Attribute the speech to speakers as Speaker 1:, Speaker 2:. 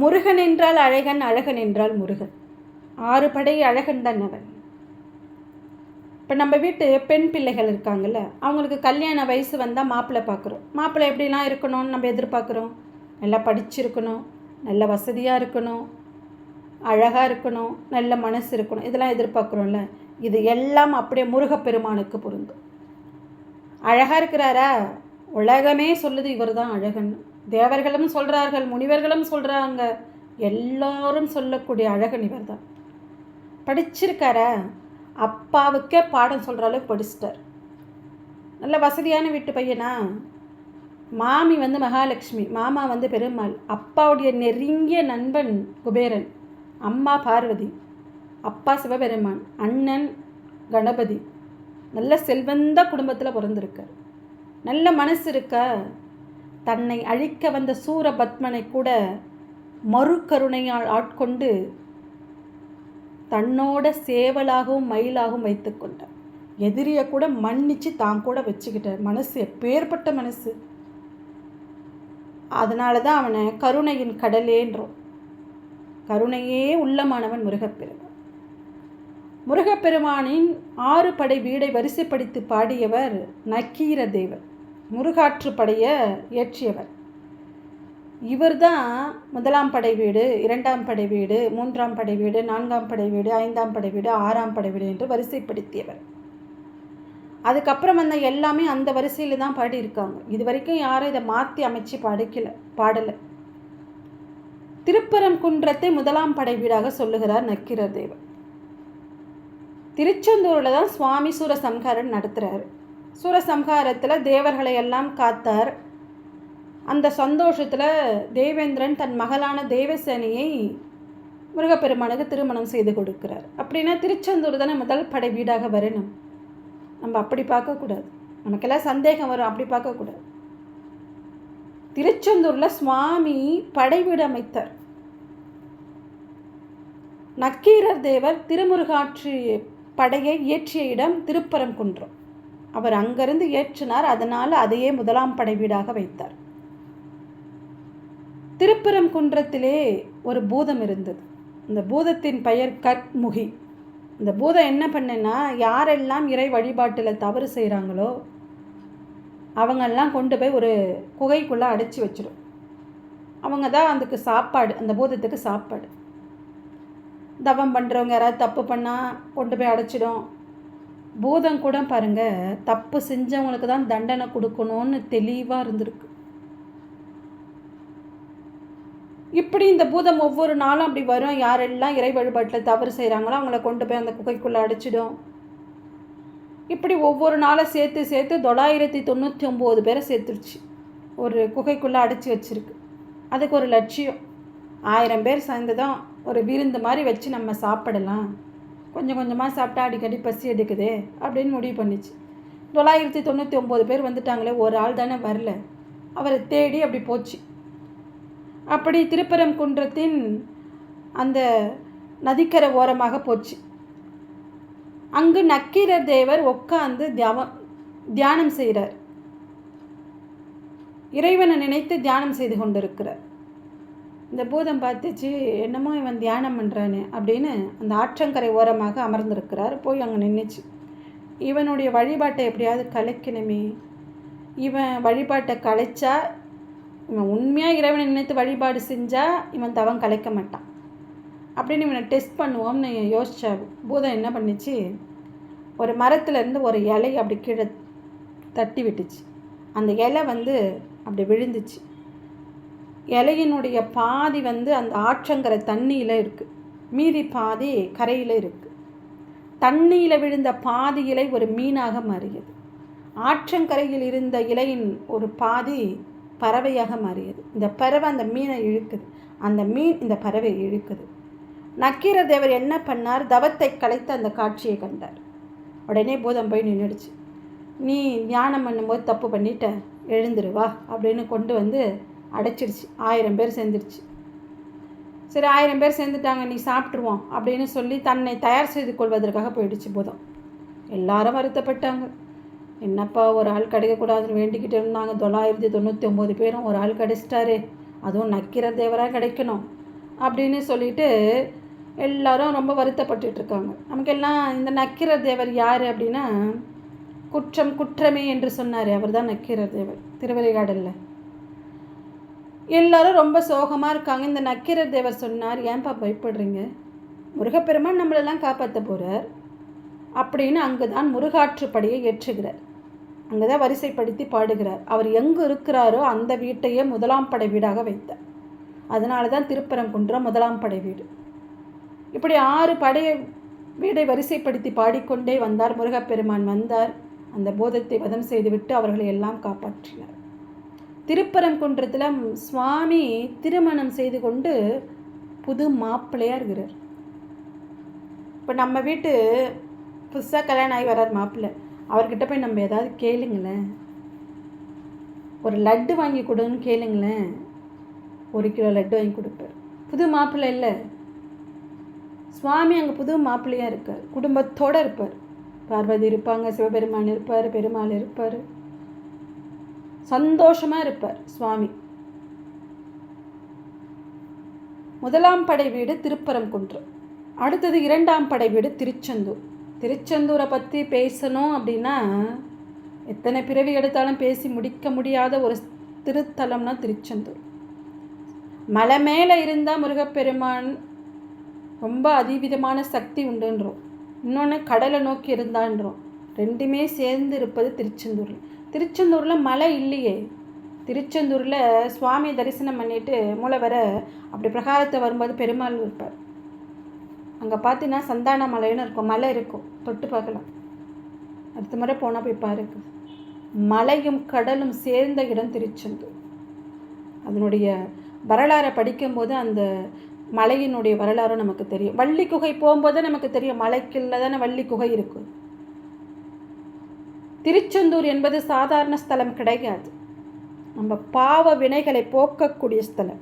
Speaker 1: முருகன் என்றால் அழகன் அழகன் என்றால் முருகன். ஆறு படை அழகன் தான் அவன். இப்போ நம்ம வீட்டு பெண் பிள்ளைகள் இருக்காங்கல்ல அவங்களுக்கு கல்யாண வயசு வந்தால் மாப்பிள்ளை பார்க்குறோம் மாப்பிள்ளை எப்படிலாம் இருக்கணும்னு நம்ம எதிர்பார்க்குறோம்? நல்லா படிச்சிருக்கணும் நல்ல வசதியாக இருக்கணும் அழகாக இருக்கணும் நல்ல மனசு இருக்கணும் இதெல்லாம் எதிர்பார்க்குறோம்ல. இது எல்லாம் அப்படியே முருகப்பெருமானுக்கு பொருந்தும். அழகாக இருக்கிறாரா? உலகமே சொல்லுது இவர் தான் அழகன்னு தேவர்களும் சொல்கிறார்கள் முனிவர்களும் சொல்கிறாங்க எல்லாரும் சொல்லக்கூடிய அழகன் இவர் தான் படிச்சிருக்கார? அப்பாவுக்கே பாடம் சொல்கிற அளவுக்கு படிச்சிட்டார். நல்ல வசதியான வீட்டு பையனா? மாமி வந்து மகாலட்சுமி மாமா வந்து பெருமாள் அப்பாவுடைய நெருங்கிய நண்பன் குபேரன் அம்மா பார்வதி அப்பா சிவபெருமான் அண்ணன் கணபதி. நல்ல செல்வந்த குடும்பத்தில் பிறந்திருக்கார். நல்ல மனசு இருக்கா? தன்னை அழிக்க வந்த சூரபத்மனை கூட மறுகருணையால் ஆட்கொண்டு தன்னோட சேவலாகவும் மயிலாகவும் வைத்து கொண்டார். எதிரியை கூட மன்னிச்சு தான் கூட வச்சுக்கிட்டார். மனசு எப்பேற்பட்ட மனசு. அதனால தான் அவனை கருணையின் கடலேன்றோம் கருணையே உள்ளமானவன் முருகப்பெருமான். முருகப்பெருமானின் ஆறு படை வீடை வரிசைப்படுத்தி பாடியவர் நக்கீர தேவர் முருகாற்று படைய இயற்றியவர். இவர்தான் முதலாம் படை வீடு இரண்டாம் படை வீடு மூன்றாம் படை வீடு நான்காம் படை வீடு ஐந்தாம் படை வீடு ஆறாம் படை வீடு என்று வரிசைப்படுத்தியவர். அதுக்கப்புறம் வந்த எல்லாமே அந்த வரிசையில் தான் பாடியிருக்காங்க. இது வரைக்கும் யாரும் இதை மாற்றி அமைச்சு படிக்கல பாடலை. திருப்பரங்குன்றத்தை முதலாம் படை வீடாக சொல்லுகிறார் நக்கீரர் தேவர். திருச்செந்தூரில் தான் சுவாமி சூரசம்ஹாரன் நடத்துகிறாரு சூரசம்ஹாரத்தில் தேவர்களை எல்லாம் காத்தார். அந்த சந்தோஷத்தில் தேவேந்திரன் தன் மகளான தேவசேனையை முருகப்பெருமானுக்கு திருமணம் செய்து கொடுக்கிறார். அப்படின்னா திருச்செந்தூர் தானே முதல் படை வீடாக வரணும். நம்ம அப்படி பார்க்கக்கூடாது நமக்கெல்லாம் சந்தேகம் வரும். அப்படி பார்க்கக்கூடாது திருச்செந்தூரில் சுவாமி படை வீடு அமைத்தார். நக்கீரர் தேவர் திருமுருகாற்று படையை இயற்றிய இடம் திருப்பரங்குன்றம். அவர் அங்கிருந்து ஏற்றினார் அதனால் அதையே முதலாம் படை வீடாக வைத்தார். திருப்பரங்குன்றத்திலே ஒரு பூதம் இருந்தது. இந்த பூதத்தின் பெயர் கற்முகி இந்த பூதம் என்ன பண்ணுன்னா யாரெல்லாம் இறை வழிபாட்டில் தவறு செய்கிறாங்களோ அவங்கெல்லாம் கொண்டு போய் ஒரு குகைக்குள்ளே அடைச்சி வச்சிடும் அவங்க தான் அதுக்கு சாப்பாடு அந்த பூதத்துக்கு சாப்பாடு. தவம் பண்ணுறவங்க யாராவது தப்பு பண்ணால் கொண்டு போய் அடைச்சிடும். பூதம் கூட பாருங்கள் தப்பு செஞ்சவங்களுக்கு தான் தண்டனை கொடுக்கணும்னு தெளிவாக இருந்திருக்கு. இப்படி இந்த பூதம் ஒவ்வொரு நாளும் அப்படி வரும். யாரெல்லாம் இறை வழிபாட்டில் தவறு செய்கிறாங்களோ அவங்கள கொண்டு போய் அந்த குகைக்குள்ளே அடைச்சிடும். இப்படி ஒவ்வொரு நாளும் சேர்த்து சேர்த்து தொள்ளாயிரத்தி தொண்ணூற்றி ஒம்பது பேரை சேர்த்துருச்சு. ஒரு குகைக்குள்ளே அடைச்சி வச்சிருக்கு. அதுக்கு ஒரு லட்சியம். ஆயிரம் பேர் சேர்ந்து தான் ஒரு விருந்து மாதிரி வச்சு நம்ம சாப்பிடலாம். கொஞ்சம் கொஞ்சமாக சாப்பிட்டா அடிக்கடி பசி எடுக்குது அப்படின்னு முடிவு பண்ணிச்சு. தொள்ளாயிரத்தி தொண்ணூற்றி ஒம்பது பேர் வந்துட்டாங்களே ஒரு ஆள் தானே வரல. அவரை தேடி அப்படி போச்சு. அப்படி திருப்பரங்குன்றத்தின் அந்த நதிக்கரை ஓரமாக போச்சு. அங்கு நக்கீரர் தேவர் உட்காந்து தியாவம் தியானம் செய்கிறார் இறைவனை நினைத்து தியானம் செய்து கொண்டிருக்கிறார். இந்த பூதம் பார்த்துச்சு என்னமோ இவன் தியானம் பண்ணுறான்னு அப்படின்னு அந்த ஆற்றங்கரை ஓரமாக அமர்ந்திருக்கிறார். போய் அங்கே நின்றுச்சு இவனுடைய வழிபாட்டை எப்படியாவது கலைக்கணுமே. இவன் வழிபாட்டை கலைச்சா இவன் உண்மையாக இறைவனை நினைத்து வழிபாடு செஞ்சால் இவன் தவம் கலைக்க மாட்டான். அப்படின்னு இவனை டெஸ்ட் பண்ணுவோம்னு யோசிச்சா பூதம் என்ன பண்ணிச்சு? ஒரு மரத்துலேருந்து ஒரு இலை அப்படி கீழே தட்டி விட்டுச்சு. அந்த இலை வந்து அப்படி விழுந்துச்சு. இலையினுடைய பாதி வந்து அந்த ஆற்றங்கரை தண்ணியில் இருக்குது மீதி பாதி கரையில் இருக்குது தண்ணியில் விழுந்த பாதி இலை ஒரு மீனாக மாறியது. ஆற்றங்கரையில் இருந்த இலையின் ஒரு பாதி பறவையாக மாறியது. இந்த பறவை அந்த மீனை இழுக்குது. அந்த மீன் இந்த பறவை இழுக்குது. நக்கீர தேவர் என்ன பண்ணார்? தவத்தை கலைத்து அந்த காட்சியை கண்டார். உடனே பூதம் போய் நின்றுடுச்சு நீ தியானம் பண்ணும்போது தப்பு பண்ணிட்ட. எழுந்துரு வா அப்படின்னு கொண்டு வந்து அடைச்சிடுச்சு. ஆயிரம் பேர் சேர்ந்துருச்சு சரி ஆயிரம் பேர் சேர்ந்துட்டாங்க நீ சாப்பிட்ருவோம் அப்படின்னு சொல்லி தன்னை தயார் செய்து கொள்வதற்காக போயிடுச்சு போதும். எல்லாரும் வருத்தப்பட்டாங்க. என்னப்பா ஒரு ஆள் கிடைக்கக்கூடாதுன்னு வேண்டிக்கிட்டு இருந்தாங்க. தொள்ளாயிரத்தி தொண்ணூற்றி ஒம்பது பேரும் ஒரு ஆள் கிடைச்சிட்டாரு. அதுவும் நக்கிர தேவராக கிடைக்கணும் அப்படின்னு சொல்லிட்டு எல்லாரும் ரொம்ப வருத்தப்பட்டுட்ருக்காங்க நமக்கு நமக்கெல்லாம் இந்த நக்கிற தேவர் யார் அப்படின்னா குற்றம் குற்றமே என்று சொன்னார். அவர் தான் நக்கீரர் தேவர். திருவரைகாடலில் எல்லாரும் ரொம்ப சோகமாக இருக்காங்க. இந்த நக்கீரர் தேவர் சொன்னார் ஏன்பா பயப்படுறீங்க? முருகப்பெருமான் நம்மளெல்லாம் காப்பாற்ற போகிறார் அப்படின்னு அங்கு தான் முருகாற்றுப்படியை ஏற்றுகிறார். அங்கே தான் வரிசைப்படுத்தி பாடுகிறார். அவர் எங்கு இருக்கிறாரோ அந்த வீட்டையே முதலாம் படை வீடாக வைத்தார். அதனால தான் திருப்பரங்குன்றம் முதலாம் படை வீடு. இப்படி ஆறு படை வீடை வரிசைப்படுத்தி பாடிக்கொண்டே வந்தார் முருகப்பெருமான். வந்தார். அந்த போதத்தை வதம் செய்துவிட்டு அவர்களை எல்லாம் காப்பாற்றினார். திருப்பரங்குன்றத்தில் சுவாமி திருமணம் செய்து கொண்டு புது மாப்பிள்ளையாக இருக்கிறார். இப்போ நம்ம வீட்டு புதுசாக கல்யாணம் ஆகி வர்றார் மாப்பிள்ளை. அவர்கிட்ட போய் நம்ம ஏதாவது கேளுங்களேன். ஒரு லட்டு வாங்கி கொடுன்னு கேளுங்களேன். ஒரு கிலோ லட்டு வாங்கி கொடுப்பார். புது மாப்பிள்ளை இல்லை. சுவாமி அங்கே புது மாப்பிள்ளையாக இருக்கார். குடும்பத்தோடு இருப்பார். பார்வதி இருப்பாங்க சிவபெருமான் இருப்பார் பெருமாள் இருப்பார். சந்தோஷமாக இருப்பார் சுவாமி. முதலாம் படை வீடு திருப்பரங்குன்று. அடுத்தது இரண்டாம் படை வீடு திருச்செந்தூர். திருச்செந்தூரை பற்றி பேசணும் அப்படின்னா எத்தனை பிறவி எடுத்தாலும் பேசி முடிக்க முடியாத ஒரு திருத்தலம்னா திருச்செந்தூர். மலை மேலே இருந்தால் முருகப்பெருமான் ரொம்ப அதிவிதமான சக்தி உண்டுன்றோம். இன்னொன்று கடலை நோக்கி இருந்தான்றோம். ரெண்டுமே சேர்ந்து இருப்பது திருச்செந்தூரில் திருச்செந்தூரில் மலை இல்லையே. திருச்செந்தூரில் சுவாமி தரிசனம் பண்ணிட்டு மூலவரை அப்படி பிரகாரத்தை வரும்போது பெருமாள் இருப்பார். அங்கே பார்த்தீங்கன்னா சந்தான மலைன்னு இருக்கும். மலை இருக்கும். தொட்டு பார்க்கலாம். அடுத்த முறை போனால் போய் பாருக்கு மலையும் கடலும் சேர்ந்த இடம் திருச்செந்தூர். அதனுடைய வரலாறை படிக்கும்போது அந்த மலையினுடைய வரலாறும் நமக்கு தெரியும். வள்ளி குகை போகும்போது நமக்கு தெரியும். மலைக்குள்ள தானே வள்ளி குகை இருக்குது திருச்செந்தூர் என்பது சாதாரண ஸ்தலம் கிடையாது. நம்ம பாவ வினைகளை போக்கக்கூடிய ஸ்தலம்.